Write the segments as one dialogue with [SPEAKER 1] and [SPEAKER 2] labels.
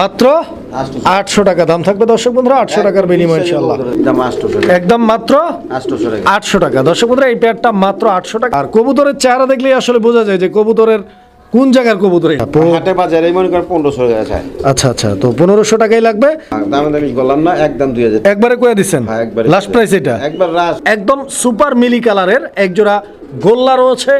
[SPEAKER 1] মাত্র আটশো। টাকা দাম থাকবে দর্শক বন্ধুরা আটশো টাকার বিনিময় ইনশাল্লাহ একদম মাত্র আটশো টাকা। দর্শক বন্ধুরা এই পেয়ারটা মাত্র আটশো টাকা। আর কবুতরের চেহারা দেখলেই আসলে বোঝা যায় যে কবুতরের কোন জায়গার কবুতর
[SPEAKER 2] হাটে বাজারে মনে করেন পনেরোশো টাকা
[SPEAKER 1] আচ্ছা আচ্ছা। তো পনেরোশো টাকাই লাগবে।
[SPEAKER 2] দামে দামি না একদম দুই হাজার
[SPEAKER 1] একবারে কয়ে দিচ্ছেন
[SPEAKER 2] একবারে
[SPEAKER 1] লাস্ট প্রাইস এটা?
[SPEAKER 2] একবার
[SPEAKER 1] একদম সুপার মিলি কালারের একজোড়া গোল্লা রয়েছে।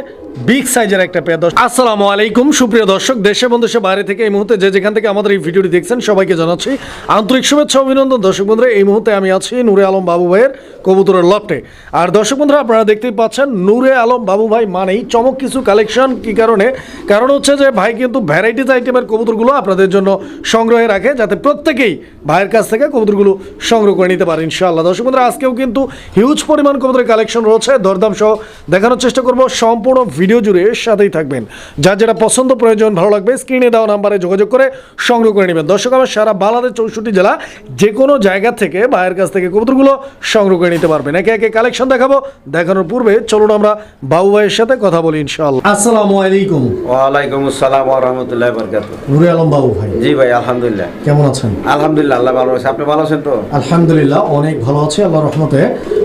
[SPEAKER 1] বিগ সাইজের একটা পেয়ার দর্শক। আসসালামু আলাইকুম, সুপ্রিয় দর্শক, দেশে বন্ধুসে বাইরে থেকে এই মুহূর্তে যে যেখান থেকে আমাদের এই ভিডিওটি দেখছেন, সবাইকে জানাচ্ছি আন্তরিক শুভেচ্ছা, অভিনন্দন। দর্শক বন্ধুরা, এই মুহূর্তে আমি আছি নূরে আলম বাবু ভাইয়ের কবুতরের লফটে আর দর্শক বন্ধুরা, আপনারা দেখতেই পাচ্ছেন, নূরে আলম বাবু ভাই মানেই চমক কিছু কালেকশন কি কারণে? কারণ হচ্ছে যে ভাই কিন্তু ভ্যারাইটিস আইটেমের কবুতরগুলো আপনাদের জন্য সংগ্রহে রাখে, যাতে প্রত্যেকেই ভাইয়ের কাছ থেকে কবুতরগুলো সংগ্রহ করে নিতে পারে, ইনশাআল্লাহ। দর্শক বন্ধুরা, আজকেও কিন্তু হিউজ পরিমাণ কবুতরের কালেকশন রয়েছে। দরদাম সহ দেখানোর চেষ্টা করব, সম্পূর্ণ ভিডিও জুড়ে সাথেই থাকবেন। যার যেটা পছন্দ প্রয়োজন ভালো লাগবে স্ক্রিনে দেওয়া নাম্বারে যোগাযোগ করে সংগ্রহ করে নেবেন। দর্শক আমার সারা বাংলাদেশ চৌষট্টি জেলা যে কোনো জায়গা থেকে ভাইয়ের কাছ থেকে কবুতরগুলো সংগ্রহ করে নিতে পারবেন। একে একে কালেকশন দেখাবো। দেখানোর পূর্বে চলুন আমরা বাবু ভাইয়ের সাথে কথা বলি ইনশাআল্লাহ। আসসালামু আলাইকুম।
[SPEAKER 2] ওয়ালাইকুম আসসালাম রহমতুল্লাহ বরকাত
[SPEAKER 1] নুরে আলম বাবু ভাই।
[SPEAKER 2] জি ভাই আলহামদুলিল্লাহ।
[SPEAKER 1] কেমন আছেন?
[SPEAKER 2] আলহামদুলিল্লাহ আল্লাহ ভালো আছে। আপনি ভালো আছেন তো?
[SPEAKER 1] আলহামদুলিল্লাহ অনেক ভালো আছে আল্লাহ রহমতে।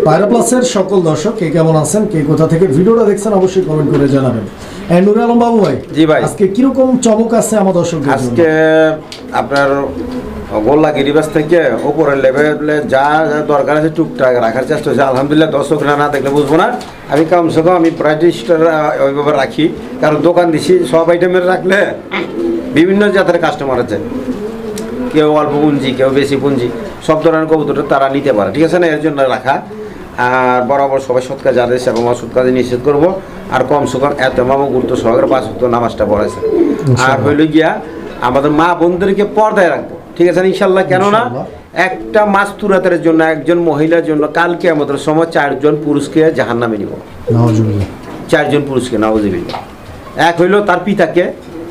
[SPEAKER 1] পায়রা প্লাসের সকল দর্শক কে কেমন আছেন কে কোথা থেকে ভিডিওটা দেখছেন অবশ্যই কমেন্ট করে জানাবেন। নুরে আলম বাবু ভাই
[SPEAKER 2] জি ভাই।
[SPEAKER 1] আজকে কীরকম চমক আছে আমার দর্শক
[SPEAKER 2] আজকে আপনার গোল্লা গিরিবাস থেকে উপরের লেভেলে যা যা দরকার আছে টুকটাক রাখার চেষ্টা হচ্ছে। আলহামদুলিল্লাহ দর্শকরা না দেখলে বুঝব না। আমি কমসে কম আমি প্রায় স্টোর ওইভাবে রাখি। কারণ দোকান দিছি সব আইটেমের রাখলে বিভিন্ন জাতের কাস্টমার আছে। কেউ অল্প পুঞ্জি কেউ বেশি পুঁজি। সব ধরনের কবুতর তারা নিতে পারে। ঠিক আছে না? এর জন্য রাখা। আর বরাবর সবাই সৎ কাজ আদেশ এবং অসৎ কাজে নিষেধ করব। আর কম সে কম এত মামা গুরুত্ব সহকারে পাঁচ সপ্তাহ নামাজটা পড়াইছে। আর হইল গিয়া আমাদের মা বোনদেরকে পর্দায় রাখব। ঠিক আছে ইনশাল্লাহ কেননা একটা মাস তুরাতের জন্য একজন মহিলার জন্য কালকে আমাদের সময় চারজন পুরুষকে জাহান নামে নিব চারজন পুরুষকে নওয়াজিবিল্লা এক হইল তার পিতাকে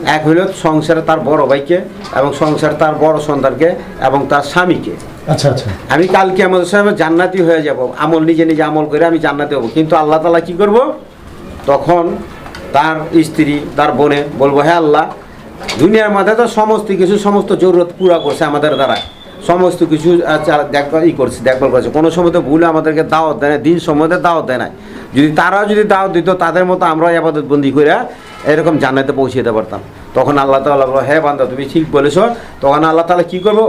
[SPEAKER 2] এক হইল সংসারে তার বড় ভাইকে এবং সংসারে তার বড় সন্তানকে এবং তার স্বামীকে।
[SPEAKER 1] আচ্ছা আচ্ছা।
[SPEAKER 2] আমি কালকে আমাদের সামনে জান্নাতি হয়ে যাব। আমল নিজে নিজে আমল করে আমি জান্নাতি হব। কিন্তু আল্লাহ তালা কি করব? তখন তার স্ত্রী তার বোনে বলব হ্যাঁ আল্লাহ দুনিয়ার মাঝে তো সমস্ত কিছু সমস্ত জরুরত পুরা করছে আমাদের দ্বারা। সমস্ত কিছু দেখভাল ই করছে দেখভাল করেছে। কোনো সময় তো ভুলে আমাদেরকে দাওয়াত দেয় না দিন সময় দাওয়াত দেয় না যদি তারাও যদি দাওয়াত দিত তাদের মতো আমরা আবাদত বন্দি করে এরকম জান্নাতে পৌঁছে যেতে পারতাম। তখন আল্লাহ তালা বলো হ্যাঁ বান্দা তুমি ঠিক বলেছ। তখন আল্লাহ তালা কী করব?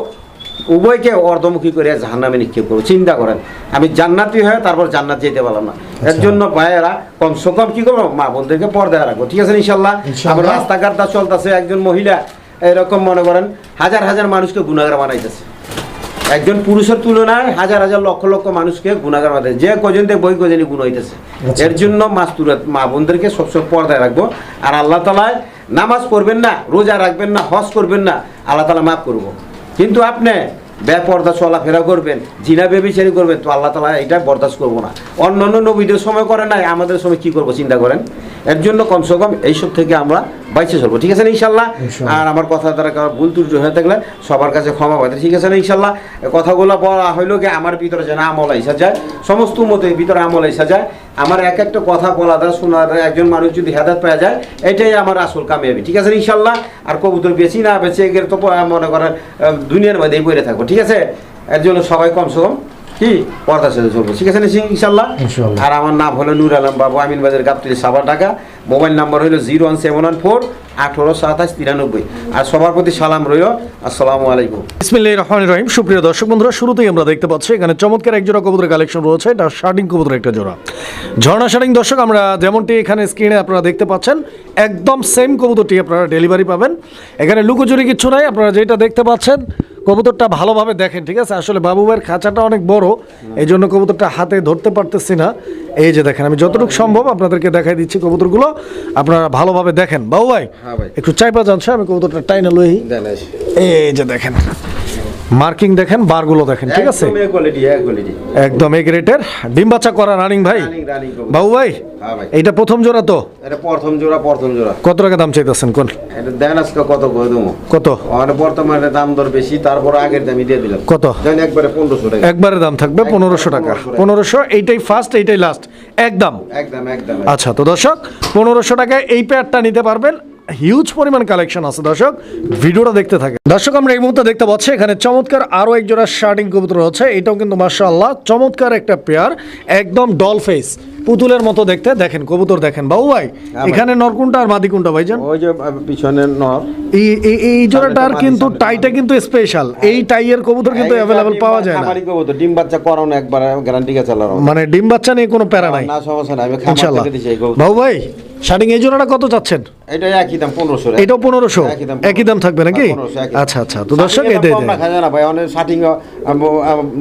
[SPEAKER 2] উভয়কে অর্ধমুখী করে জাহান্নামে নিক্ষেপ করব। চিন্তা করেন আমি জান্নাতি হয়ে তারপর জান্নাত যেতে পারলাম না। এর জন্য ভাইয়েরা কমসে কম কি করব? মা বোনদেরকে পর্দায় রাখব। ঠিক আছে ইনশাল্লাহ
[SPEAKER 1] ইনশাআল্লাহ।
[SPEAKER 2] আমার রাস্তাঘাটটা চলতেছে একজন মহিলা এরকম মনে করেন হাজার হাজার মানুষকে গুণাগার বানাইতেছে। একজন পুরুষের তুলনায় হাজার হাজার লক্ষ লক্ষ মানুষকে গুণাগার বানাইছে যে কজন থেকে বই কজনই গুণ হইতেছে।
[SPEAKER 1] আচ্ছা।
[SPEAKER 2] এর জন্য মাস তুরাত মা বোনদেরকে সবসময় পর্দায় রাখব। আর আল্লাহ তালায় নামাজ পড়বেন না রোজা রাখবেন না হজ করবেন না আল্লাহ তালা মাফ করব। কিন্তু আপনি বেপর্দা চলাফেরা করবেন জিনা বেবিচারি করবেন তো আল্লাহ তালা এটা বরদাস্ত করব না। অন্য অন্য নবীদের সময় করে নাই আমাদের সময় কি করব চিন্তা করেন? এর জন্য কমসে কম এইসব থেকে আমরা বাইচে চলবো ঠিক আছে না ইনশাল্লাহ? আর আমার কথা দ্বারা ভুল ত্রুটি হয়ে থাকলে সবার কাছে ক্ষমা পাবে ঠিক আছে না ইনশাল্লাহ? কথাগুলো বলা হইল কি আমার ভিতরে যেন আমল আইসা যায় সমস্ত মতে ভিতরে আমল আইসা যায়। আমার এক একটা কথা বলা দ্বারা শোনা দ্বারা একজন মানুষ যদি হেদাত পাওয়া যায় এটাই আমার আসল কামিয়াবি ঠিক আছে না ইনশাল্লাহ? আর কবুতর বেশি না বেঁচে গেলে তো মনে করেন দুনিয়ার মধ্যেই পড়ে থাকব ঠিক আছে? এর জন্য সবাই কমসে কম কি? পর্দা সাথে চলবো। ঠিক আছে ইনশাল্লাহ। আর আমার নাম হলো নূর আলম বাবু আমিন বাজার গাবতলি সাবা টাকা মোবাইল নাম্বার হলো zero one seven one four আঠারো সাতাশ তিরানব্বই। আর সবার প্রতি সালাম রইল। আসসালামু আলাইকুম।
[SPEAKER 1] বিসমিল্লাহির রহমানির রহিম। সুপ্রিয় দর্শক বন্ধুরা শুরুতেই আমরা দেখতে পাচ্ছি এখানে চমৎকার এক জোড়া কবুতরের কালেকশন রয়েছে। এটা শার্টিং কবুতরের একটা জোড়া। ঝর্ণা শার্টিং দর্শক আমরা যেমনটি এখানে স্ক্রিনে আপনারা দেখতে পাচ্ছেন একদম সেম কবুতরটি আপনারা ডেলিভারি পাবেন। এখানে লুকোচুরি কিচ্ছু নাই আপনারা যেটা দেখতে পাচ্ছেন কবুতরটা ভালোভাবে দেখেন ঠিক আছে? আসলে বাবু ভাইয়ের খাঁচাটা অনেক বড় এই জন্য কবুতরটা হাতে ধরতে পারতেছি না। এই যে দেখেন আমি যতটুকু সম্ভব আপনাদেরকে দেখাই দিচ্ছি কবুতরগুলো আপনারা ভালোভাবে দেখেন। বাবু ভাই
[SPEAKER 2] হ্যাঁ
[SPEAKER 1] একটু চাইপা জানছে আমি কবুতরটা টাইনা লই। এই যে দেখেন। মার্কিং দেখেন বারগুলো দেখেন ঠিক আছে? একদম এক রেটের ডিম বাচ্চা করা রানিং ভাই? বাবু ভাই
[SPEAKER 2] হ্যাঁ
[SPEAKER 1] এইটা প্রথম জোড়া তো?
[SPEAKER 2] এটা প্রথম জোড়া প্রথম জোড়া।
[SPEAKER 1] কত টাকা দাম চাইতেছেন কোন?
[SPEAKER 2] এটা দেন আজকে কত করে দেবো?
[SPEAKER 1] কত?
[SPEAKER 2] মানে বর্তমানে দাম দর বেশি তারপর আগের দামই দিয়ে দিলাম।
[SPEAKER 1] কত?
[SPEAKER 2] দেন একবারে পনেরোশো টাকা।
[SPEAKER 1] একবারে দাম থাকবে পনেরোশো টাকা। পনেরোশো এইটাই ফার্স্ট এইটাই লাস্ট একদম।
[SPEAKER 2] একদম একদম।
[SPEAKER 1] আচ্ছা তো দর্শক পনেরোশো টাকায় এই পেয়ারটা নিতে পারবেন। হিউজ পরিমাণ কালেকশন আছে দর্শক। ভিডিওটা দেখতে থাকে দর্শক আমরা এই মুহূর্তে দেখতে পাচ্ছি এখানে চমৎকার আরও এক জোড়া শার্টিং কবুতর আছে এটাও কিন্তু মাশাআল্লাহ চমৎকার একটা পেয়ার একদম ডল ফেস পুতুলের মতো দেখতে দেখেন কবুতর দেখেন। বাবু ভাই এখানে নরকুনটা আর মাদি কোনটা ভাইজান?
[SPEAKER 2] ওই যে পিছনের নর।
[SPEAKER 1] এই এই জোড়াটার কিন্তু টাইটা কিন্তু স্পেশাল এই টাইয়ের কবুতর কিন্তু অ্যাভেলেবল পাওয়া যায় না।
[SPEAKER 2] খামারি কবুতর। ডিম বাচ্চা করানো একবার গ্যারান্টি আল্লাহর রহমতে।
[SPEAKER 1] মানে ডিম বাচ্চা নিয়ে কোনো প্যারা নাই।
[SPEAKER 2] না সমস্যা নাই আমি খামার থেকে দিছি এই কবুতর।
[SPEAKER 1] বাবু ভাই শার্টিং এই জোড়াটা কত চাচ্ছেন?
[SPEAKER 2] এটা একই দাম পনেরোশো
[SPEAKER 1] এটাও পনেরোশো?
[SPEAKER 2] একই দাম
[SPEAKER 1] থাকবে নাকি?
[SPEAKER 2] হ্যাঁ, 1500।
[SPEAKER 1] আচ্ছা আচ্ছা। তো দর্শক এই দিয়ে
[SPEAKER 2] রাখা যায় না ভাই অনেক শার্টিং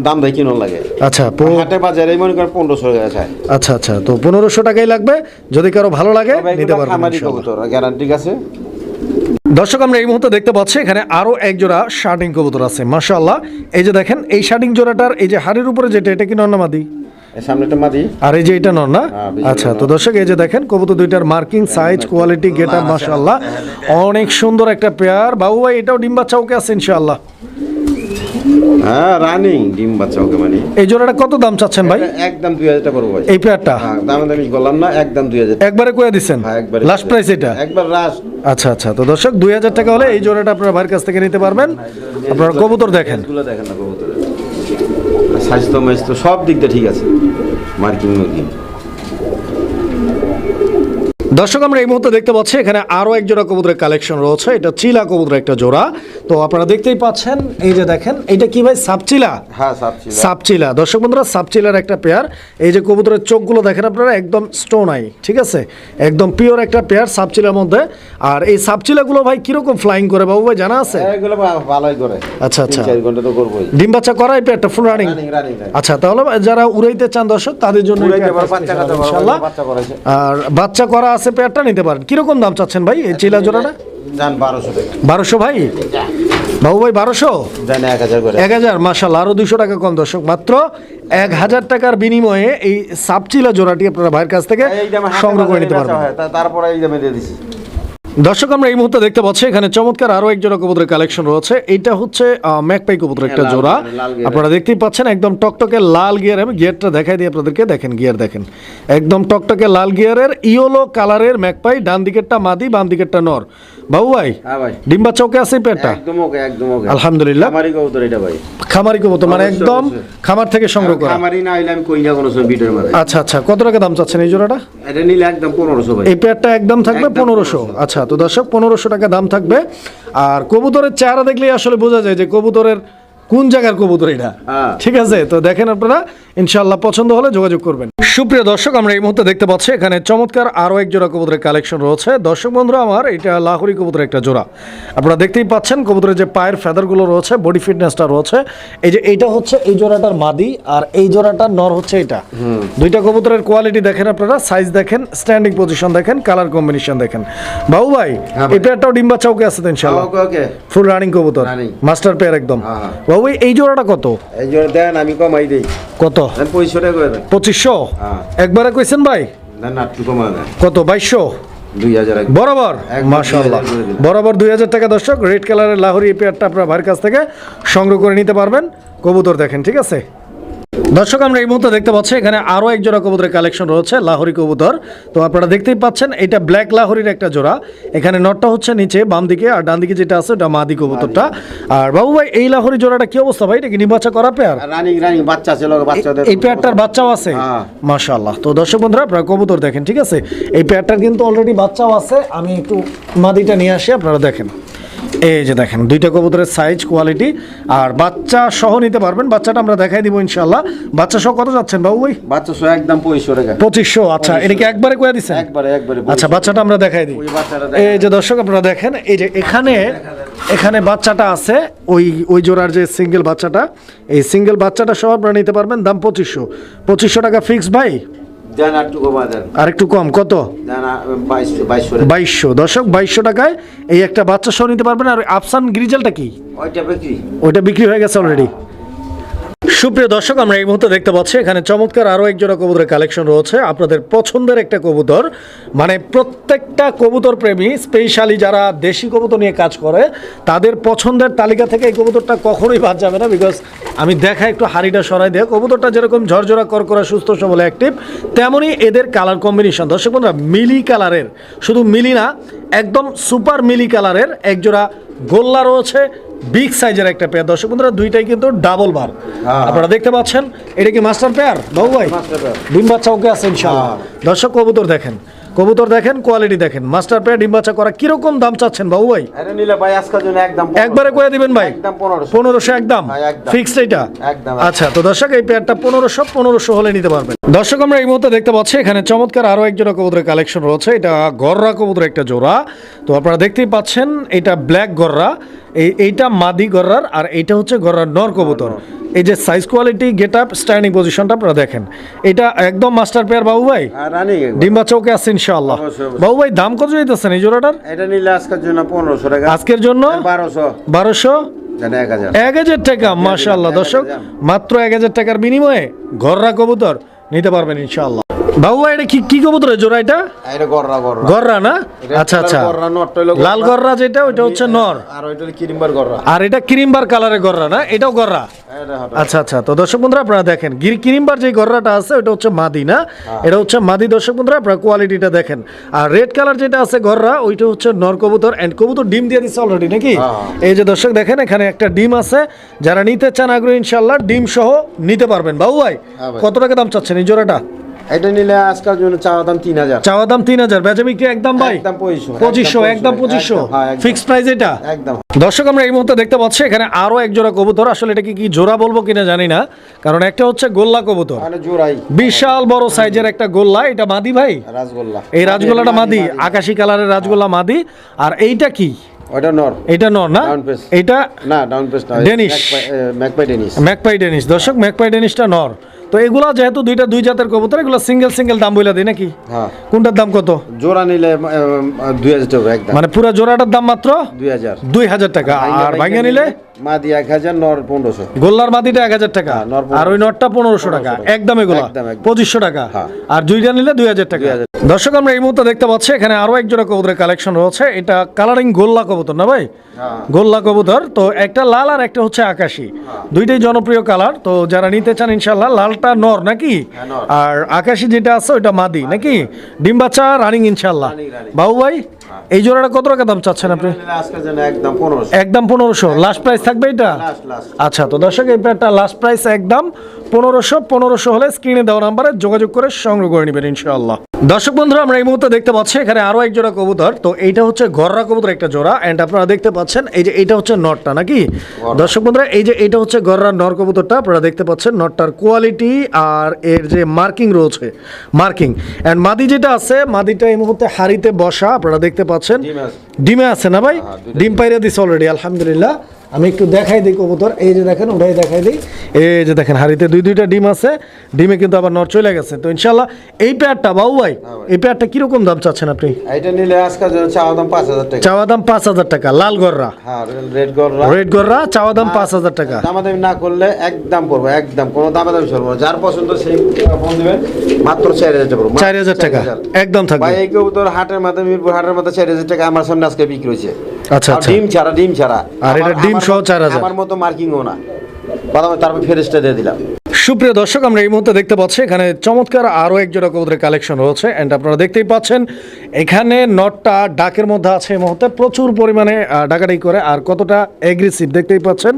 [SPEAKER 2] দাম দেয় কিনো লাগে।
[SPEAKER 1] আচ্ছা
[SPEAKER 2] হাটে বাজারে মনে করেন পনেরোশো টাকা চাই
[SPEAKER 1] আচ্ছা আচ্ছা। তো পনেরোশো টাকাই লাগবে যদি কারও ভালো লাগে নিতে পারবেন ইনশাআল্লাহ।
[SPEAKER 2] গ্যারান্টি আছে?
[SPEAKER 1] দর্শক আমরা এই মুহূর্তে দেখতে পাচ্ছি এখানে আরও এক জোড়া শার্টিং কবুতর আছে মাশাআল্লাহ। এই যে দেখেন এই শার্টিং জোড়াটার এই যে হাড়ির উপরে যেটা এটা কি নন্না মাদি। আর এই যে এটা নর না?
[SPEAKER 2] হ্যাঁ,
[SPEAKER 1] আচ্ছা তো দর্শক এই যে দেখেন কবুতর দুইটার marking size quality get up মাশাআল্লাহ। অনেক সুন্দর একটা পেয়ার বাবু ভাই এটাও ডিম বাচ্চা ওকে আছে ইনশাআল্লাহ।
[SPEAKER 2] হ্যাঁ রানিং ডিম বাচ্চা ওকে মানে।
[SPEAKER 1] এই জোড়াটা কত দাম চাচ্ছেন ভাই?
[SPEAKER 2] একদম টাকা পড়ব
[SPEAKER 1] এই পেয়ারটা
[SPEAKER 2] হ্যাঁ দাম দামি বললাম না একদম দুই হাজার
[SPEAKER 1] একবারে
[SPEAKER 2] হ্যাঁ
[SPEAKER 1] লাস্ট প্রাইস এটা?
[SPEAKER 2] একবার লাস্ট
[SPEAKER 1] আচ্ছা আচ্ছা তো দর্শক দুই হাজার টাকা হলে এই জোড়াটা আপনার ভাইয়ের কাছ থেকে নিতে পারবেন। আপনারা কবুতর দেখেন।
[SPEAKER 2] দেখেন না কবুতরের। স্বাস্থ্য মাস্থ্য সব দিকটা ঠিক আছে। মার্কিন মার্কিং
[SPEAKER 1] দর্শক আমরা এই মুহূর্তে দেখতে পাচ্ছি এখানে আরও এক জোড়া কবুতরের কালেকশন রয়েছে। এটা চিলা কবুতরের একটা জোড়া। তো আপনারা দেখতেই পাচ্ছেন এই যে দেখেন এটা কি ভাই সাপচিলা?
[SPEAKER 2] হ্যাঁ
[SPEAKER 1] সাপচিলা। দর্শক বন্ধুরা সাপচিলার একটা পেয়ার এই যে কবুতরের চোখগুলো দেখেন আপনারা একদম স্টোন আই ঠিক আছে? একদম পিওর একটা পেয়ার সাপচিলার মধ্যে। আর এই সাপচিলাগুলো ভাই কীরকম ফ্লাইং করে বাবু ভাই জানা আছে?
[SPEAKER 2] এগুলো ভালোই করে।
[SPEAKER 1] আচ্ছা, আচ্ছা।
[SPEAKER 2] ঘণ্টা তো করবোই।
[SPEAKER 1] ডিম বাচ্চা করা এই পেয়ারটা ফুল রানিং আচ্ছা তাহলে যারা উড়াইতে চান দর্শক তাদের জন্য। আর বাচ্চা করা আছে পেয়ারটা নিতে পারেন। কীরকম দাম চাচ্ছেন ভাই এই চিলা জোড়াটা?
[SPEAKER 2] বারোশো
[SPEAKER 1] বারোশো ভাই? বাবু ভাই বারোশো?
[SPEAKER 2] এক হাজার
[SPEAKER 1] এক হাজার মাসাল আরও দুশো টাকা কম দর্শক। মাত্র এক হাজার টাকার বিনিময়ে এই সাপচিলা জোড়াটি আপনারা ভাইয়ের কাছ থেকে সংগ্রহ করে নিতে পারবেন।
[SPEAKER 2] তারপরে এই দামে দিয়ে দিছি।
[SPEAKER 1] দর্শক আমরা এই মুহূর্তে দেখতে পাচ্ছি এখানে চমৎকার আরও এক জোড়া কবুতরের কালেকশন রয়েছে। এটা হচ্ছে ম্যাকপাই কবুতরের একটা
[SPEAKER 2] হ্যাঁ,
[SPEAKER 1] জোড়া। আপনারা দেখতেই পাচ্ছেন একদম টকটকে লাল গিয়ার। আমি গিয়ারটা দেখাই দিই আপনাদেরকে দেখেন গিয়ার দেখেন। একদম টকটকে লাল গিয়ারের ইয়েলো কালারের ম্যাকপাই ডান দিকেরটা মাদি বাম দিকেরটা নর। বাবু ভাই
[SPEAKER 2] হ্যাঁ ভাই।
[SPEAKER 1] ডিম বাচ্চা ওকে আছে পেটটা
[SPEAKER 2] একদম ওকে একদম ওকে।
[SPEAKER 1] আলহামদুলিল্লাহ।
[SPEAKER 2] খামারি কবুতর এটা ভাই।
[SPEAKER 1] খামারি কবুতর মানে একদম খামার থেকে সংগ্রহ করা।
[SPEAKER 2] খামারি না হইলে আমি কই না কোনো সময় বিটের মাথায়
[SPEAKER 1] আচ্ছা আচ্ছা কত টাকা দাম চাচ্ছেন এই জোড়াটা?
[SPEAKER 2] এটা নিলে একদম পনেরোশো ভাই।
[SPEAKER 1] এই পেটটা একদম থাকবে পনেরোশো।
[SPEAKER 2] 1500
[SPEAKER 1] আচ্ছা তো দর্শক, পনেরোশো টাকা দাম থাকবে। আর কবুতরের চেহারা দেখলেই আসলে বোঝা যায় যে কবুতরের কোন জায়গার কবুতর এটা?
[SPEAKER 2] হ্যাঁ।
[SPEAKER 1] ঠিক আছে তো দেখেন আপনারা ইনশাল্লাহ পছন্দ হলে যোগাযোগ করবেন। সুপ্রিয় দর্শক আমরা এই মুহূর্তে দেখতে পাচ্ছি এখানে চমৎকার আরও এক জোড়া কবুতরের কালেকশন রয়েছে। দর্শক বন্ধুরা আমার এটা লাহোরি কবুতরের একটা জোড়া। আপনারা দেখতেই পাচ্ছেন কবুতরের যে পায়ের ফেদারগুলো রয়েছে বডি ফিটনেসটা রয়েছে। এই যে এইটা হচ্ছে এই জোড়াটার মাদি আর এই জোড়াটার নর হচ্ছে এটা। দুইটা কবুতরের কোয়ালিটি দেখেন আপনারা সাইজ দেখেন স্ট্যান্ডিং পজিশন দেখেন কালার কম্বিনেশন দেখেন। বাবু ভাই
[SPEAKER 2] হ্যাঁ।
[SPEAKER 1] এই পেয়ারটাও ডিম্বা চৌকে আছে তো ইনশাল্লাহ
[SPEAKER 2] ওকে ওকে।
[SPEAKER 1] ফুল রানিং কবুতর মাস্টার পেয়ার একদম।
[SPEAKER 2] হ্যাঁ।
[SPEAKER 1] বাবু এই জোড়াটা কত?
[SPEAKER 2] এই জোড়া দেন আমি কমাই দেই।
[SPEAKER 1] কত?
[SPEAKER 2] পঁয়ষট্টি টাকা করে দেন।
[SPEAKER 1] পঁচিশশো?
[SPEAKER 2] হ্যাঁ।
[SPEAKER 1] একবারে কইছেন ভাই?
[SPEAKER 2] না না একটু কমা দেন।
[SPEAKER 1] কত বাইশশো? বরাবর? মাশাল্লাহ
[SPEAKER 2] 2000 করে দিলাম।
[SPEAKER 1] বরাবর দুই হাজার টাকা দর্শক রেড কালারের লাহোরি পেয়ারটা আপনার ভাইয়ের কাছ থেকে সংগ্রহ করে নিতে পারবেন। কবুতর দেখেন ঠিক আছে? দর্শক আমরা এই মুহূর্তে দেখতে পাচ্ছি এখানে আরও এক জোড়া কবুতরের কালেকশন রয়েছে লাহোরি কবুতর। তো আপনারা দেখতেই পাচ্ছেন এটা ব্ল্যাক লাহোরির একটা জোড়া। এখানে নটটা হচ্ছে নিচে বাম দিকে আর ডান দিকে যেটা আছে ওটা মাদি কবুতরটা। আর বাবু ভাই এই লাহোরি জোড়াটা কি অবস্থা ভাই? এটা কি নির্বাচা করা পেয়ার
[SPEAKER 2] রানিং রানিং বাচ্চা ছিল বাচ্চাদের
[SPEAKER 1] এই পেয়ারটার বাচ্চাও আছে?
[SPEAKER 2] হ্যাঁ।
[SPEAKER 1] মাশাআল্লাহ। তো দর্শক বন্ধুরা আপনারা কবুতর দেখেন ঠিক আছে? এই পেয়ারটার কিন্তু অলরেডি বাচ্চাও আছে। আমি একটু মাদিটা নিয়ে আসি আপনারা দেখেন। এই যে দেখেন দুইটা কবুতরের সাইজ কোয়ালিটি আর বাচ্চা সহ নিতে পারবেন। বাচ্চাটা আমরা দেখাই দিব ইনশাল্লাহ বাচ্চা সহ কত যাচ্ছেন বাবু ভাই?
[SPEAKER 2] বাচ্চা সহ একদম পঁয়ষট্টি টাকা।
[SPEAKER 1] পঁচিশশো আচ্ছা এটা কি একবারে কয়ে দিচ্ছেন
[SPEAKER 2] একবারে একবারে
[SPEAKER 1] আচ্ছা বাচ্চাটা আমরা দেখাই দিই।
[SPEAKER 2] ওই বাচ্চাটা
[SPEAKER 1] এই যে দর্শক আপনারা দেখেন এই যে এখানে এখানে বাচ্চাটা আছে ওই ওই জোড়ার যে সিঙ্গেল বাচ্চাটা এই সিঙ্গেল বাচ্চাটা সহ আপনারা নিতে পারবেন দাম পঁচিশশো। পঁচিশশো টাকা ফিক্স ভাই?
[SPEAKER 2] দেন একটু
[SPEAKER 1] আর একটু কম কত?
[SPEAKER 2] বাইশশো
[SPEAKER 1] দর্শক বাইশশো টাকায় এই একটা বাচ্চা সহ নিতে পারবেন। আর আফসান গ্রিজেলটা কি?
[SPEAKER 2] ওইটা বিক্রি।
[SPEAKER 1] ওইটা বিক্রি হয়ে গেছে অলরেডি সুপ্রিয় দর্শক, আমরা এই মুহূর্তে দেখতে পাচ্ছি, এখানে চমৎকার আরও এক জোড়া কবুতরের কালেকশন রয়েছে। আপনাদের পছন্দের একটা কবুতর মানে প্রত্যেকটা কবুতর প্রেমী স্পেশালি যারা দেশি কবুতর নিয়ে কাজ করে, তাদের পছন্দের তালিকা থেকে এই কবুতরটা কখনোই বাদ যাবে না বিকজ আমি দেখা একটু হাড়িটা সরাই দিয়ে। কবুতরটা যেরকম ঝরঝরা করকরা সুস্থ, সবল অ্যাক্টিভ তেমনই এদের কালার কম্বিনেশন দর্শক বন্ধুরা, মিলি কালারের, শুধু মিলি না, একদম সুপার মিলি কালারের একজোড়া গোল্লা রয়েছে বিগ সাইজের একটা পেয়ার দর্শক বন্ধুরা দুইটাই কিন্তু ডাবল বার
[SPEAKER 2] হ্যাঁ।
[SPEAKER 1] আপনারা দেখতে পাচ্ছেন এটা কি মাস্টার পেয়ার বাবু ভাই? ডিম বাচ্চা ওকে আছে
[SPEAKER 2] হ্যাঁ।
[SPEAKER 1] দর্শক কবুতর দেখেন। কবুতর দেখেন কোয়ালিটি দেখেন। মাস্টার পেয়ার ডিম বাচ্চা করা কীরকম দাম চাচ্ছেন বাবু ভাই?
[SPEAKER 2] এটা ভাই আজকের জন্য একদম
[SPEAKER 1] একবারে কয়ে দিবেন ভাই?
[SPEAKER 2] একদম পনেরোশো।
[SPEAKER 1] একদম?
[SPEAKER 2] হ্যাঁ,
[SPEAKER 1] ফিক্সড এটা?
[SPEAKER 2] একদম।
[SPEAKER 1] আচ্ছা তো দর্শক এই পেয়ারটা পনেরোশো পনেরোশো হলে নিতে পারবেন। দর্শক আমরা এই মুহূর্তে দেখতে পাচ্ছি এখানে চমৎকার আরও এক জোড়া কবুতরের কালেকশন রয়েছে। এটা গররা কবুতরের একটা জোড়া। তো আপনারা দেখতেই পাচ্ছেন এটা ব্ল্যাক গররা। এই এইটা মাদি গররার আর এইটা হচ্ছে গররার নর কবুতর। এই যে size quality get up standing পজিশনটা আপনারা দেখেন। এটা একদম মাস্টার পেয়ার বাবু ভাই।
[SPEAKER 2] আর রানি
[SPEAKER 1] ডিম আছে ইনশাআল্লাহ। বাবু ভাই দাম কত যেতেছেন এই জোড়াটার?
[SPEAKER 2] এটা নিলে আজকের জন্য পনেরোশো টাকা।
[SPEAKER 1] আজকের জন্য?
[SPEAKER 2] বারোশো।
[SPEAKER 1] বারোশো?
[SPEAKER 2] এক হাজার।
[SPEAKER 1] টাকা মাশাআল্লাহ।
[SPEAKER 2] এক হাজার
[SPEAKER 1] দর্শক মাত্র এক হাজার টাকার বিনিময়ে ঘররা কবুতর নিতে পারবেন ইনশাআল্লাহ। বাবু এটা কি কি কবুতরের জোড়া এটা?
[SPEAKER 2] এটা গররা গররা।
[SPEAKER 1] গররা না? আচ্ছা আচ্ছা।
[SPEAKER 2] গররা, নটটা হলো
[SPEAKER 1] লাল গররা যেটা ওইটা হচ্ছে নর।
[SPEAKER 2] আর ওইটা কিরিম্বার গররা।
[SPEAKER 1] আর এটা ক্রিমবার কালারের গররা না? এটাও গররা? আচ্ছা আচ্ছা। তো দর্শক বন্ধুরা আপনারা দেখেন গির ক্রিমবার যে গররাটা আছে ওটা হচ্ছে মাদি না?
[SPEAKER 2] হ্যাঁ।
[SPEAKER 1] এটা হচ্ছে মাদি। দর্শক বন্ধুরা আপনারা কোয়ালিটিটা দেখেন। আর রেড কালার যেটা আছে গররা ওইটা হচ্ছে নর কবুতর। এন্ড কবুতর ডিম দিয়ে দিচ্ছে অলরেডি নাকি?
[SPEAKER 2] হ্যাঁ।
[SPEAKER 1] এই যে দর্শক দেখেন এখানে একটা ডিম আছে। যারা নিতে চান আগ্রহী ইনশাল্লাহ ডিম সহ নিতে পারবেন। বাবু
[SPEAKER 2] হ্যাঁ ভাই।
[SPEAKER 1] কত টাকা দাম চাচ্ছেন এই জোড়াটা?
[SPEAKER 2] এটা নিলে আজকের জন্য চাওয়া দাম তিন হাজার।
[SPEAKER 1] চাওয়া দাম তিন হাজার। বেচা বিক্রি একদম ভাই?
[SPEAKER 2] একদম পঁচিশশো
[SPEAKER 1] পঁচিশশো একদম পঁচিশশো।
[SPEAKER 2] হ্যাঁ।
[SPEAKER 1] ফিক্সড প্রাইস এটা?
[SPEAKER 2] একদম।
[SPEAKER 1] দর্শক আমরা এই মুহূর্তে দেখতে পাচ্ছি এখানে আরও এক জোড়া কবুতর। আসলে এটা কি জোড়া বলব কিনা জানি না। কারণ একটা হচ্ছে গোল্লা কবুতর।
[SPEAKER 2] জোড়াই।
[SPEAKER 1] বিশাল বড় সাইজের একটা গোল্লা। এটা মাদি ভাই?
[SPEAKER 2] রাসগোল্লা
[SPEAKER 1] এই রাজগোল্লাটা মাদি আকাশি কালারের রাজগোল্লা মাদি। আর এইটা কি?
[SPEAKER 2] ওটা নর।
[SPEAKER 1] এটা নর না? এটা
[SPEAKER 2] না ডাউন পেস্ট না
[SPEAKER 1] Danish.
[SPEAKER 2] Magpie Danish.
[SPEAKER 1] Magpie Danish. দর্শক ম্যাকপাই ডেনিশটা নর। তো এগুলা যেহেতু দুইটা দুই জাতের কবুতর এগুলো সিঙ্গেল সিঙ্গেল দাম বইলা দিই নাকি?
[SPEAKER 2] হ্যাঁ।
[SPEAKER 1] কোনটার দাম কত?
[SPEAKER 2] জোড়া নিলে দুই হাজার টাকা
[SPEAKER 1] মানে পুরো জোড়াটার দাম মাত্র
[SPEAKER 2] দুই হাজার।
[SPEAKER 1] দুই হাজার টাকা। আর ভাঙিয়ে নিলে
[SPEAKER 2] মাদি এক হাজার নর পনেরোশো।
[SPEAKER 1] গোল্লার মাদিটা এক হাজার টাকা।
[SPEAKER 2] হ্যাঁ,
[SPEAKER 1] আর ওই নটটা পনেরোশো টাকা। একদম এগুলো। পঁচিশশো টাকা।
[SPEAKER 2] হ্যাঁ।
[SPEAKER 1] আর দুইটা নিলে দুই হাজার টাকা। দর্শক আমরা এই মুহূর্তে দেখতে পাচ্ছি এখানে আরও এক জোড়া কবুতরের কালেকশন রয়েছে। এটা কালারিং গোল্লা কবুতর না ভাই?
[SPEAKER 2] হ্যাঁ।
[SPEAKER 1] গোল্লা কবুতর। তো একটা লাল আর একটা হচ্ছে আকাশি। দুইটাই জনপ্রিয় কালার তো যারা নিতে চান ইনশাল্লাহ লালটা নর নাকি? আর আকাশি যেটা আছে ওইটা মাদি নাকি? ডিম বাচ্চা রানিং ইনশাল্লাহ। বাবু ভাই? এই জোড়াটা কত টাকা দাম চাচ্ছেন আপনি?
[SPEAKER 2] একদম পনেরোশো।
[SPEAKER 1] লাস্ট প্রাইস থাকবে এটা? আচ্ছা তো দর্শক এই প্যাডটা লাস্ট প্রাইস একদম পনেরোশো। পনেরোশো হলে স্ক্রিনে দেওয়া নাম্বারে যোগাযোগ করে সংগ্রহ করে নেবেন ইনশাআল্লাহ। দর্শক বন্ধুরা আমরা এই মুহূর্তে দেখতে পাচ্ছি এখানে আরও এক জোড়া কবুতর। তো এইটা হচ্ছে গররা কবুতর একটা জোড়া এন্ড আপনারা দেখতে পাচ্ছেন এই যে এটা হচ্ছে নটটা নাকি? দর্শক বন্ধুরা এই যে এটা হচ্ছে গররার নর কবুতরটা আপনারা দেখতে পাচ্ছেন নটটার কোয়ালিটি আর এর যে মার্কিং রয়েছে মার্কিং এন্ড মাদি যেটা আছে মাদিটা এই মুহূর্তে হাড়িতে বসা আপনারা দেখতে পাচ্ছেন।
[SPEAKER 2] ডিম আছে।
[SPEAKER 1] ডিমে আছে না ভাই?
[SPEAKER 2] হ্যাঁ,
[SPEAKER 1] ডিম পাইরা দিছে অলরেডি আলহামদুলিল্লাহ। আমি একটু দেখাই দিই কবুতর। এই যে দেখেন ওটাই দেখাই দিই। এই যে দেখেন হাড়িতে দুই দুইটা ডিম আছে। ডিমে কিন্তু আবার নর চলে গেছে। তো ইনশাল্লাহ এই পেয়ারটা বাবু ভাই এই পেয়ারটা কীরকম দাম চাচ্ছেন আপনি?
[SPEAKER 2] এটা নিলে জন্য চাওয়া দাম পাঁচ হাজার টাকা।
[SPEAKER 1] চাওয়া দাম পাঁচ হাজার টাকা লাল গররা।
[SPEAKER 2] হ্যাঁ রেড গররা।
[SPEAKER 1] রেড গররা চাওয়া দাম পাঁচ হাজার টাকা।
[SPEAKER 2] দামাদামি না করলে একদম পড়ব একদম। কোনো দামাদামি না। যার পছন্দ সেই ফোন দিবেন। মাত্র চার হাজার টাকা
[SPEAKER 1] চার হাজার টাকা একদম থাকবে।
[SPEAKER 2] ভাই এই কবুতর হাটের মাধ্যমে মিরপুর হাটের মাধ্যমে চার হাজার টাকা আমার সামনে আজকে বিক্রি হয়েছে।
[SPEAKER 1] আচ্ছা, আচ্ছা।
[SPEAKER 2] ডিম ছাড়া ডিম ছাড়া।
[SPEAKER 1] আর এটা ডিম সহ 4,000
[SPEAKER 2] আমার মতো মার্কিংও না। বাদাম তারপর ফেরেস্টা দিয়ে দিলাম।
[SPEAKER 1] সুপ্রিয় দর্শক আমরা এই মুহূর্তে দেখতে পাচ্ছি এখানে চমৎকার আরও এক জোড়া কবুতরের কালেকশন রয়েছে। অ্যান্ড আপনারা দেখতেই পাচ্ছেন এখানে নটটা ডাকের মধ্যে আছে এই মুহূর্তে। প্রচুর পরিমাণে ডাকাডাকি করে আর কতটা এগ্রেসিভ দেখতেই পাচ্ছেন।